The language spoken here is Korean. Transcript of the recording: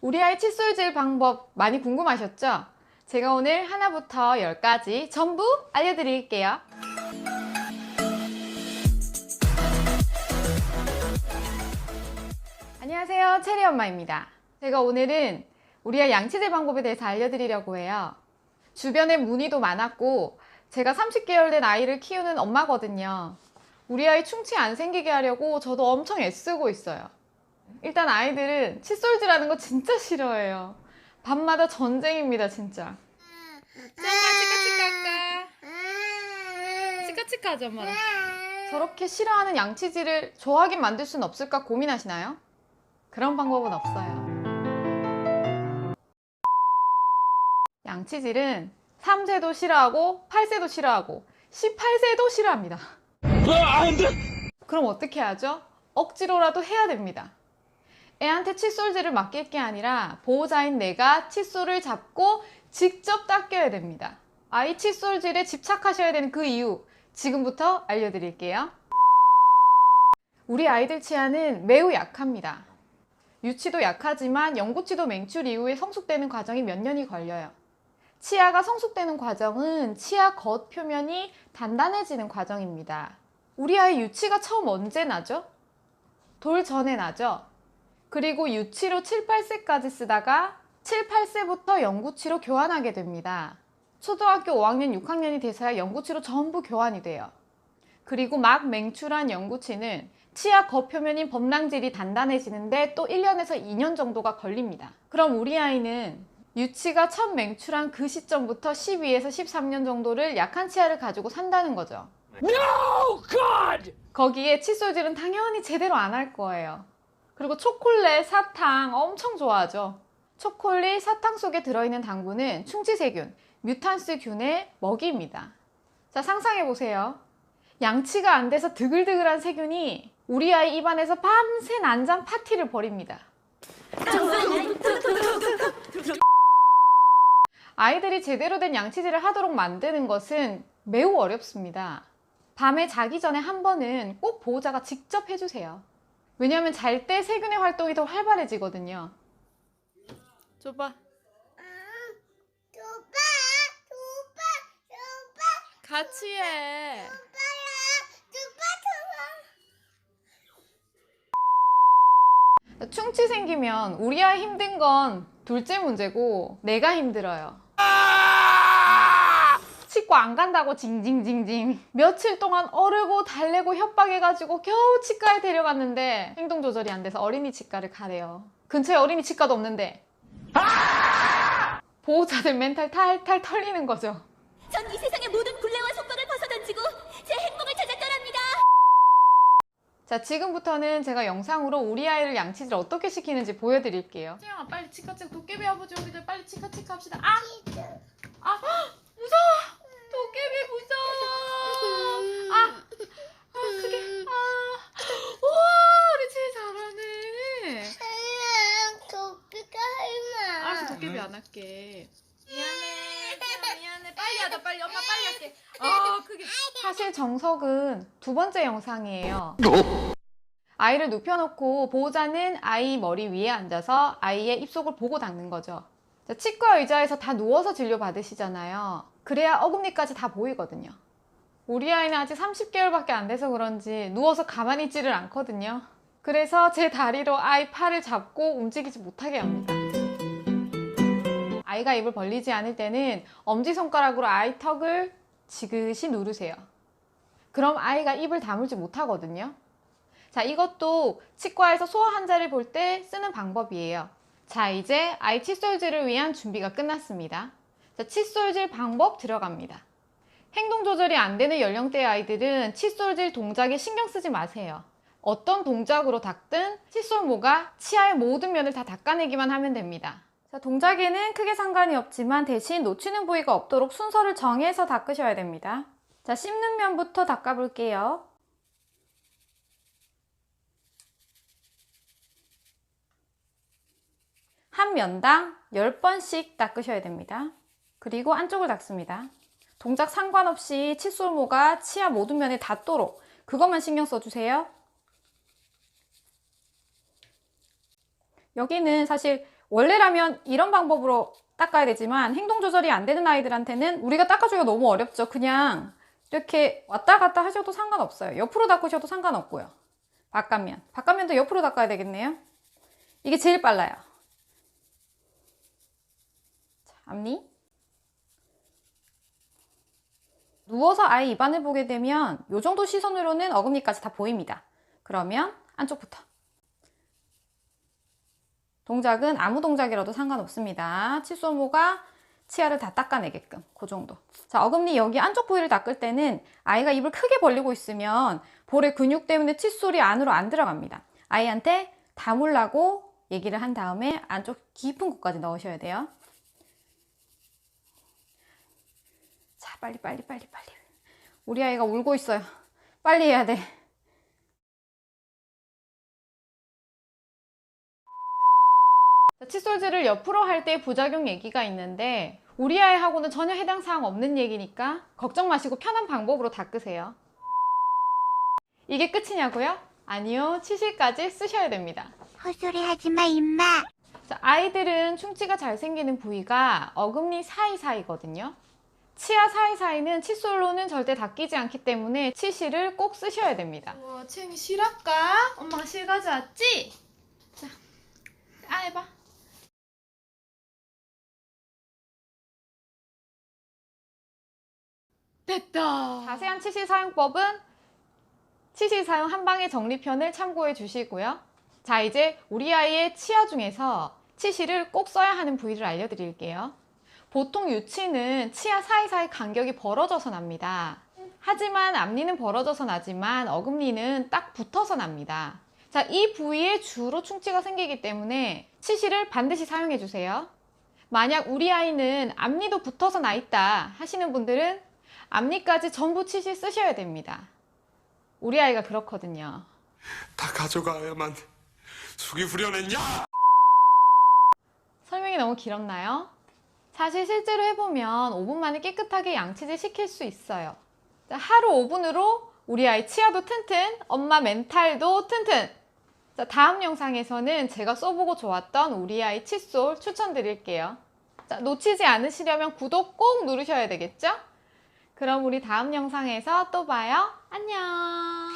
우리 아이 칫솔질 방법 많이 궁금하셨죠? 제가 오늘 하나부터 열까지 전부 알려드릴게요. 안녕하세요. 체리 엄마입니다. 제가 오늘은 우리 아이 양치질 방법에 대해서 알려드리려고 해요. 주변에 문의도 많았고, 제가 30개월 된 아이를 키우는 엄마거든요. 우리 아이 충치 안 생기게 하려고 저도 엄청 애쓰고 있어요. 일단 아이들은 칫솔질하는 거 진짜 싫어해요. 밤마다 전쟁입니다, 진짜. 치카치카 하죠, 엄마. 저렇게 싫어하는 양치질을 좋아하게 만들 수는 없을까 고민하시나요? 그런 방법은 없어요. 양치질은 3세도 싫어하고 8세도 싫어하고 18세도 싫어합니다. 그럼 어떻게 하죠? 억지로라도 해야 됩니다. 애한테 칫솔질을 맡길 게 아니라 보호자인 내가 칫솔을 잡고 직접 닦여야 됩니다. 아이 칫솔질에 집착하셔야 되는 그 이유 지금부터 알려드릴게요. 우리 아이들 치아는 매우 약합니다. 유치도 약하지만 영구치도 맹출 이후에 성숙되는 과정이 몇 년이 걸려요. 치아가 성숙되는 과정은 치아 겉 표면이 단단해지는 과정입니다. 우리 아이 유치가 처음 언제 나죠? 돌 전에 나죠? 그리고 유치로 7, 8세까지 쓰다가 7, 8세부터 영구치로 교환하게 됩니다. 초등학교 5학년, 6학년이 돼서야 영구치로 전부 교환이 돼요. 그리고 막 맹출한 영구치는 치아 겉표면인 범랑질이 단단해지는데 또 1년에서 2년 정도가 걸립니다. 그럼 우리 아이는 유치가 첫 맹출한 그 시점부터 12에서 13년 정도를 약한 치아를 가지고 산다는 거죠. No, God! 거기에 칫솔질은 당연히 제대로 안 할 거예요. 그리고 초콜릿, 사탕 엄청 좋아하죠. 초콜릿, 사탕 속에 들어있는 당분은 충치세균, 뮤탄스균의 먹이입니다. 자, 상상해 보세요. 양치가 안 돼서 드글드글한 세균이 우리 아이 입안에서 밤새 난장 파티를 벌입니다. 아이들이 제대로 된 양치질을 하도록 만드는 것은 매우 어렵습니다. 밤에 자기 전에 한 번은 꼭 보호자가 직접 해주세요. 왜냐하면 잘 때 세균의 활동이 더 활발해지거든요. 줘봐. 같이 해. 충치 생기면 우리 아이 힘든 건 둘째 문제고 내가 힘들어요. 치과 안 간다고 징징징징 며칠 동안 어르고 달래고 협박해가지고 겨우 치과에 데려갔는데 행동 조절이 안 돼서 어린이 치과를 가래요. 근처에 어린이 치과도 없는데 보호자들 멘탈 탈탈 털리는 거죠. 전 이 세상의 모든 굴레와 속박을 벗어던지고 제 행복을 찾아 떠납니다. 자 지금부터는 제가 영상으로 우리 아이를 양치질 어떻게 시키는지 보여드릴게요. 수영아 빨리 치카 치카 도깨비 아버지 오기들 빨리 치카 치카 합시다. 아! 아 헉, 무서워! 도깨비 무서워! 아! 아 그게 아! 우와 우리 제일 잘하네. 도끼가 할마. 알았어 도깨비 안 할게. 미안해 미안해 빨리 하자 빨리 엄마 빨리 할게. 아 그게 사실 정석은 두 번째 영상이에요. 아이를 눕혀놓고 보호자는 아이 머리 위에 앉아서 아이의 입속을 보고 닦는 거죠. 자, 치과 의자에서 다 누워서 진료 받으시잖아요. 그래야 어금니까지 다 보이거든요. 우리 아이는 아직 30개월밖에 안 돼서 그런지 누워서 가만히 있지를 않거든요. 그래서 제 다리로 아이 팔을 잡고 움직이지 못하게 합니다. 아이가 입을 벌리지 않을 때는 엄지손가락으로 아이 턱을 지그시 누르세요. 그럼 아이가 입을 다물지 못하거든요. 자, 이것도 치과에서 소아 환자를 볼 때 쓰는 방법이에요. 자, 이제 아이 칫솔질을 위한 준비가 끝났습니다. 자, 칫솔질 방법 들어갑니다. 행동 조절이 안 되는 연령대의 아이들은 칫솔질 동작에 신경 쓰지 마세요. 어떤 동작으로 닦든 칫솔모가 치아의 모든 면을 다 닦아내기만 하면 됩니다. 자, 동작에는 크게 상관이 없지만 대신 놓치는 부위가 없도록 순서를 정해서 닦으셔야 됩니다. 자, 씹는 면부터 닦아볼게요. 한 면당 10번씩 닦으셔야 됩니다. 그리고 안쪽을 닦습니다. 동작 상관없이 칫솔모가 치아 모든 면에 닿도록 그것만 신경 써주세요. 여기는 사실 원래라면 이런 방법으로 닦아야 되지만 행동 조절이 안 되는 아이들한테는 우리가 닦아주기가 너무 어렵죠. 그냥 이렇게 왔다 갔다 하셔도 상관없어요. 옆으로 닦으셔도 상관없고요. 바깥면. 바깥면도 옆으로 닦아야 되겠네요. 이게 제일 빨라요. 자, 앞니. 누워서 아이 입안을 보게 되면 이 정도 시선으로는 어금니까지 다 보입니다. 그러면 안쪽부터. 동작은 아무 동작이라도 상관없습니다. 칫솔모가 치아를 다 닦아내게끔 그 정도. 자, 어금니 여기 안쪽 부위를 닦을 때는 아이가 입을 크게 벌리고 있으면 볼의 근육 때문에 칫솔이 안으로 안 들어갑니다. 아이한테 다물라고 얘기를 한 다음에 안쪽 깊은 곳까지 넣으셔야 돼요. 자, 빨리 빨리 빨리 빨리. 우리 아이가 울고 있어요. 빨리 해야 돼. 칫솔질을 옆으로 할 때 부작용 얘기가 있는데 우리 아이하고는 전혀 해당 사항 없는 얘기니까 걱정 마시고 편한 방법으로 닦으세요. 이게 끝이냐고요? 아니요, 치실까지 쓰셔야 됩니다. 헛소리 하지 마, 임마. 자, 아이들은 충치가 잘 생기는 부위가 어금니 사이사이거든요. 치아 사이사이는 칫솔로는 절대 닦이지 않기 때문에 치실을 꼭 쓰셔야 됩니다. 우와, 채영이 실할까? 엄마가 실 가져왔지? 자, 아 해봐. 됐다. 자세한 치실 사용법은 치실 사용 한방의 정리편을 참고해 주시고요. 자, 이제 우리 아이의 치아 중에서 치실을 꼭 써야 하는 부위를 알려드릴게요. 보통 유치는 치아 사이사이 간격이 벌어져서 납니다. 하지만 앞니는 벌어져서 나지만 어금니는 딱 붙어서 납니다. 자, 이 부위에 주로 충치가 생기기 때문에 치실을 반드시 사용해 주세요. 만약 우리 아이는 앞니도 붙어서 나 있다 하시는 분들은 앞니까지 전부 치실 쓰셔야 됩니다. 우리 아이가 그렇거든요. 다 가져가야만 속이 후련했냐? 설명이 너무 길었나요? 사실 실제로 해보면 5분 만에 깨끗하게 양치질 시킬 수 있어요. 자, 하루 5분으로 우리 아이 치아도 튼튼, 엄마 멘탈도 튼튼. 자, 다음 영상에서는 제가 써보고 좋았던 우리 아이 칫솔 추천드릴게요. 자, 놓치지 않으시려면 구독 꼭 누르셔야 되겠죠? 그럼 우리 다음 영상에서 또 봐요. 안녕.